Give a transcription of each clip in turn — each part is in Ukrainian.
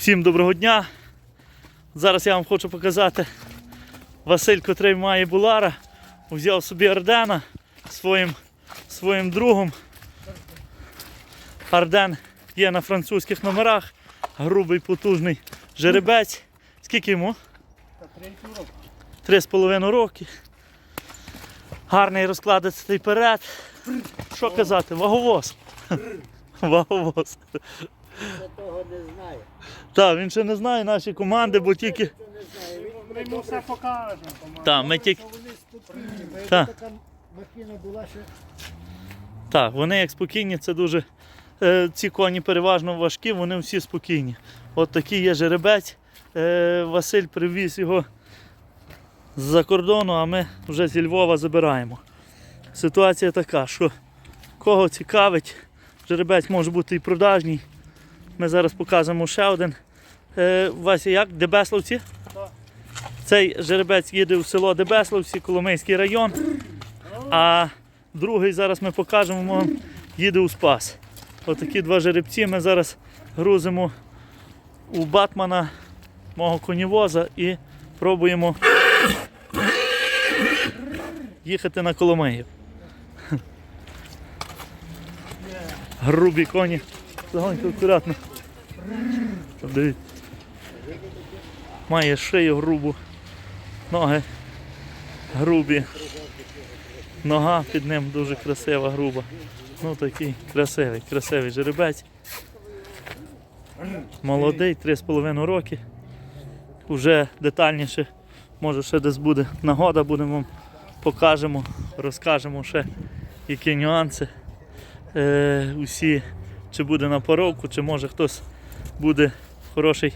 Всім доброго дня. Зараз я вам хочу показати Василь, котрий має Булара, взяв собі Ардена своїм, своїм другом. Арден є на французьких номерах, грубий потужний жеребець. Скільки йому? Три з половиною роки. Гарний розкладистий перед. Що казати? Ваговоз. Ваговоз. Того не знаю. Так, він ще не знає наші команди, бо тільки. Не. Він Ми йому все покажемо. Так, ми тільки. вони спокійні. Бо Так. якби така махіна була ще. Так, вони як спокійні, це дуже. Е, ці коні переважно важкі, вони всі спокійні. От такий є жеребець. Е, Василь привіз його з-за кордону, а ми вже зі Львова забираємо. Ситуація така, що кого цікавить, жеребець може бути і продажній. Ми зараз показуємо ще один. Е, Вася, як? Дебеславці? Так. Цей жеребець їде в село Дебеславці, Коломийський район. А другий зараз ми покажемо їде у Спас. Отакі два жеребці ми зараз грузимо у Батмана, мого конівоза, і пробуємо їхати на Коломиїв. Грубі коні. Легонько, акуратно. Має шию грубу, ноги грубі. Нога під ним дуже красива, груба. Ну такий красивий, красивий жеребець. Молодий, 3,5 роки. Уже детальніше, може ще десь буде нагода, будемо вам покажемо, розкажемо ще які нюанси. Е, усі, чи буде на поровку, чи може хтось буде хороший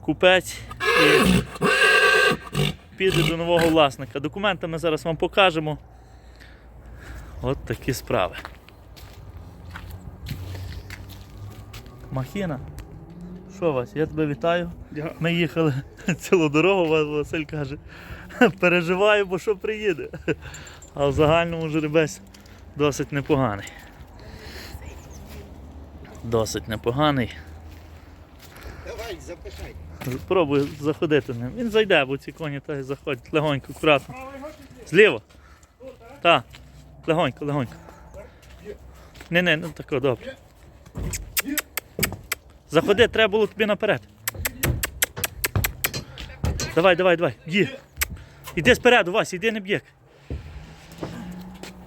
купець і піде до нового власника. Документи ми зараз вам покажемо. От такі справи. Махіна. Що Вась, я тебе вітаю. Ми їхали цілу дорогу, Василь каже, переживаю, бо що приїде. А в загальному жеребець досить непоганий. Досить непоганий. Давай, запихай. Пробую заходити ним. Він зайде, бо ці коні так і заходять легонько, акуратно. Зліво. Так. Легонько, легонько. Не, не, ну тако добре. Заходи, треба було тобі наперед. Давай, давай, давай. Ї. Іди спереду, Вась, іди не б'єк.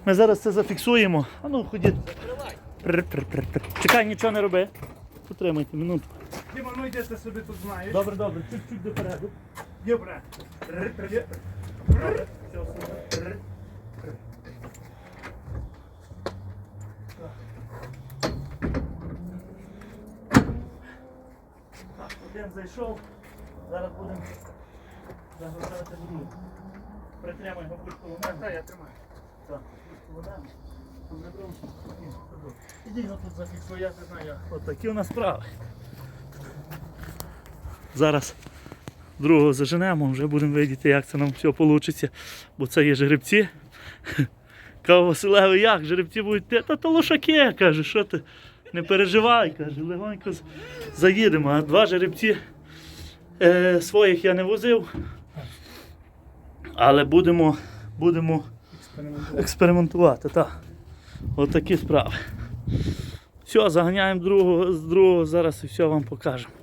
Ми зараз це зафіксуємо. А ну ходіть. Чекай, нічого не роби. Потримайте минутку. Діма, ну йди ти собі тут знаєш. Добре, добре, чуть-чуть допереду. Є, брат. Добре, все, супер. Так, один зайшов, зараз будемо загружати другу. Притримай його будь коло Так, я тримаю. Так, коло мене. Тут не тут зафіксуй, я не знаю як. От такі у нас справи. Зараз другого заженемо, вже будемо видіти, як це нам все вийде. Бо це є жеребці. Каже Василеве, як жеребці будуть та то лошаки, каже, що ти не переживай, каже, легонько заїдемо. А два жеребці е, своїх я не возив. Але будемо, будемо Експериментую. експериментувати. Так. От справи. Все, заганяємо другого, з другого, зараз і все вам покажемо.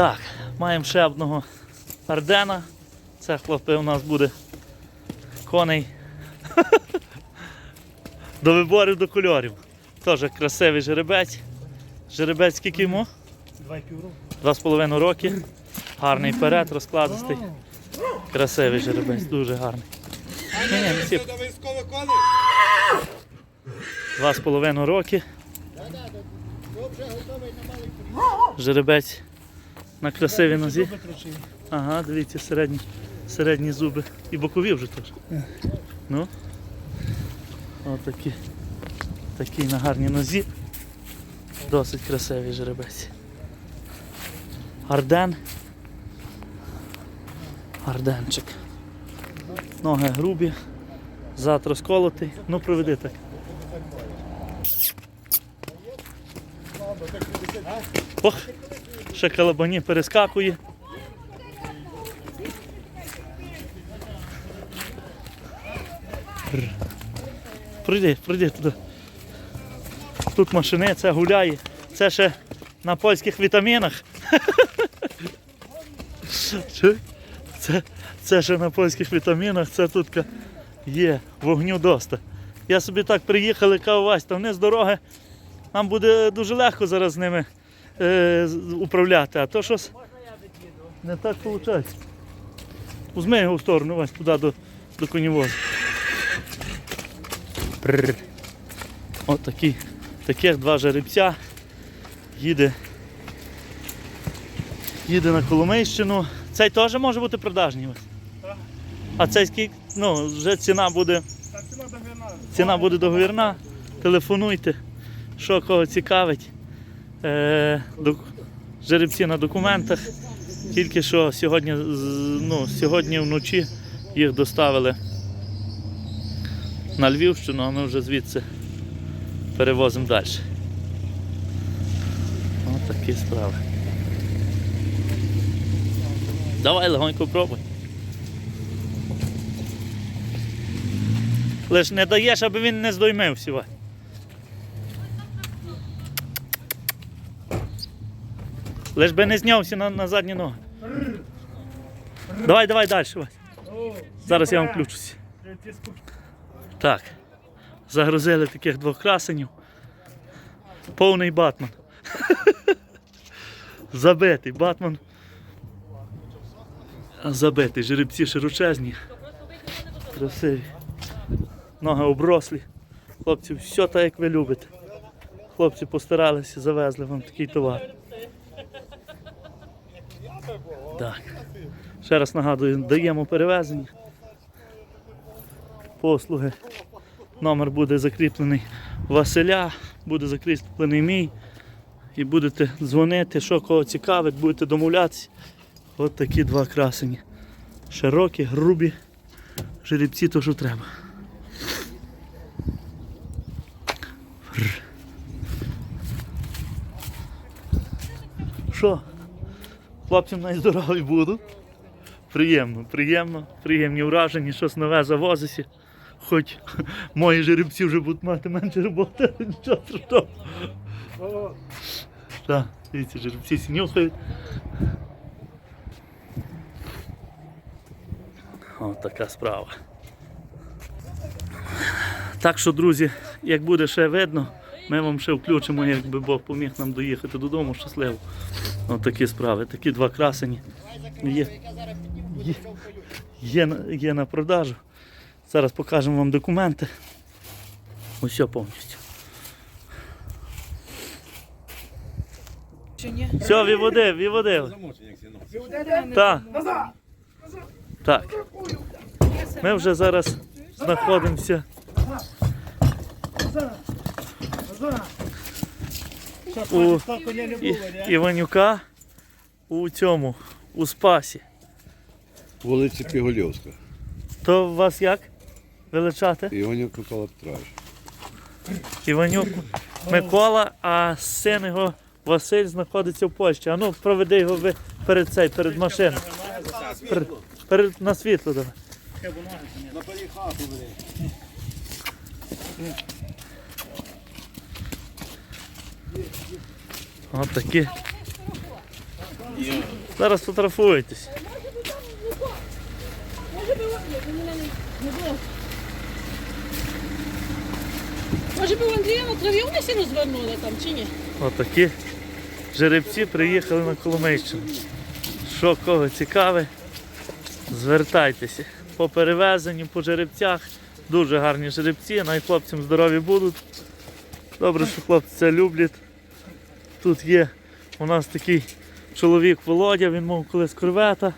Так, маємо ще одного Ардена. Це хлопці у нас буде коней. До виборів до кольорів. Теж красивий жеребець. Жеребець скільки йому? Два з половиною роки. Гарний перед, розкладистий. Красивий жеребець, дуже гарний. Ні, ні, не сіп. Два з половиною роки. Жеребець на красивій нозі. Ага, дивіться, середні, середні зуби. І бокові вже теж. Ну. Отакі. Такий на гарній нозі. Досить красивий жеребець. Арден. Арденчик. Ноги грубі, Завтра сколотий. Ну проведи так. Ох, ще калабані перескакує. Р. Пройди, пройди туди. Тут машиниця гуляє. Це ще на польських вітамінах. Це, це ще на польських вітамінах, це тут є вогню доста. Я собі так приїхали, кажу, Вась, та вниз дороги. Нам буде дуже легко зараз з ними е, управляти. А то щось не так виходить. Візьми його в сторону, Вась, туди до, до конівозу. От такі, таких два жеребця. Їде. Їде на Коломийщину. Цей теж може бути продажній. Ось. Так. А цей скільки? Ну, вже ціна буде, ціна буде договірна. Телефонуйте, що кого цікавить. Е, док- жеребці на документах. Тільки що сьогодні, ну, сьогодні вночі їх доставили на Львівщину, а ми вже звідси перевозимо далі. Ось такі справи. Давай легонько пробуй. Лиш не даєш, аби він не здоймився. Лиш би не знявся на, на задні ноги. Давай, давай далі. Зараз я вам включуся. Так. Загрузили таких двох красенів. Повний батман. Забитий батман. Забитий. Жеребці широчезні. Красиві. Ноги оброслі. Хлопці, все так, як ви любите. Хлопці постаралися, завезли вам такий товар. Так. Ще раз нагадую, даємо перевезення. Послуги. Номер буде закріплений Василя, буде закріплений мій. І будете дзвонити, що кого цікавить, будете домовлятися. От такі два красені. Широкі, грубі, жеребці то, що треба. Що? Хлопцям найздорові будуть. Приємно, приємно, приємні враження, щось нове завозиться. Хоч мої жеребці вже будуть мати менше роботи, нічого страшного. Так, дивіться, жеребці сінюхають. От така справа. Так що, друзі, як буде ще видно, ми вам ще включимо, якби Бог поміг нам доїхати додому щасливо. От такі справи, такі два красені. Є, є, є, на- є на продажу. Зараз покажемо вам документи. Усе повністю. Все, виводив, виводив. Так. Так. Ми вже зараз знаходимося У-? Іванюка у цьому, у Спасі. Вулиця Пігольовська. То вас як величати? Іванюк Микола Петрович. Іванюк Микола, а син його Василь знаходиться в Польщі. А ну проведи його ви перед цей, перед машиною. Перед, перед, на світло давай. От такі. Зараз фотографуєтесь. Може би у Андрія на траві вони звернули там чи ні? Отакі жеребці приїхали на Коломийщину. Що кого цікаве, звертайтеся. По перевезенню, по жеребцях. Дуже гарні жеребці, най хлопцям здорові будуть. Добре, що хлопці це люблять. Тут є у нас такий чоловік Володя, він мав колись корвета.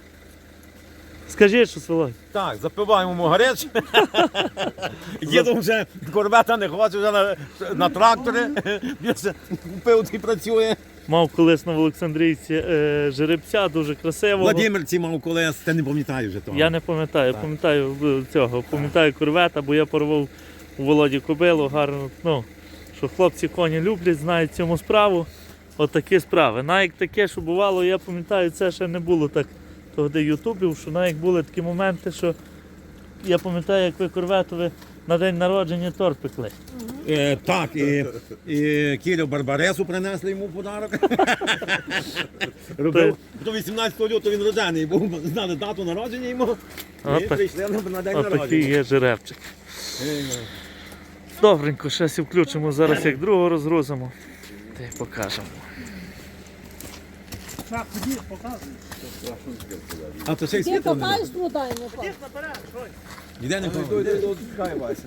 Скажіть щось, Володя. Так, запиваємо йому гареч. Їду вже корвета не хоче вже на, на тракторі. Він вже купив і працює. Мав колись на Олександрійці е, жеребця, дуже красивого. Владимир ці мав колес, ти не пам'ятаю вже того. Я не пам'ятаю, пам'ятаю е, цього, пам'ятаю корвета, бо я порвав у Володі Кобилу гарно. Ну, що хлопці коні люблять, знають цьому справу. От справи. Навіть таке, що бувало, я пам'ятаю, це ще не було так тоді ютубів, що навіть були такі моменти, що я пам'ятаю, як ви корветові на день народження торт пекли. Е, так, і, і Кирил Барбаресу принесли йому подарок. Робив. До 18 лютого він рождений, бо знали дату народження йому. От І так. прийшли на- день Отакий народження. є жеребчик. Добренько, ще сі включимо зараз, як другого розгрузимо. Та й покажемо. А то ще світло не дай не Ніде не ходить.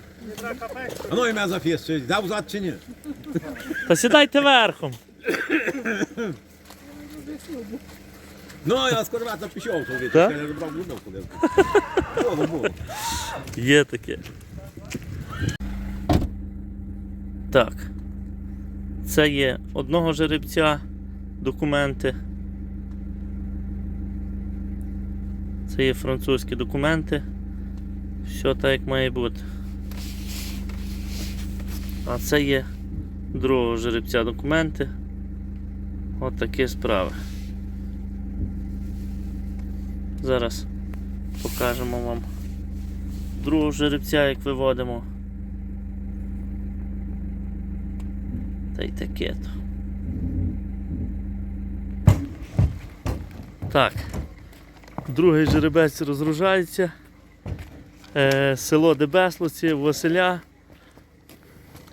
А ну і мене зафіс, чи дав зад чи ні? Та сідайте верхом. Ну, я з корвета пішов, то від. Я не брав лунав ходив. Було, було. Є таке. Так. Це є одного жеребця документи. Це є французькі документи. Все так, як має бути. А це є другого жеребця документи. От такі справи. Зараз покажемо вам другого жеребця, як виводимо. Та й таке то. Так. Другий жеребець розгружається. Е, село Дебеслоці, Василя.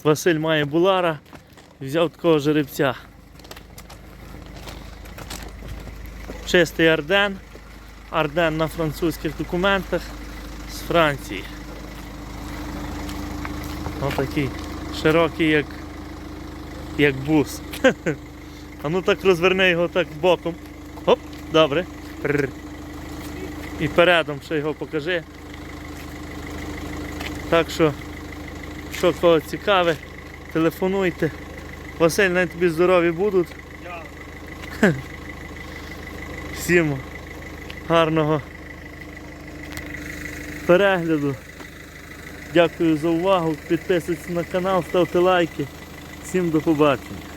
Василь має булара. Взяв такого жеребця. Чистий Арден. Арден на французьких документах з Франції. Отакий широкий, як, як бус. А ну так розверни його так боком. Оп, добре. І передом ще його покажи. Так що, що кого цікаве, телефонуйте. Василь, най тобі здорові будуть. Всім гарного перегляду. Дякую за увагу. Підписуйтесь на канал, ставте лайки. Всім до побачення.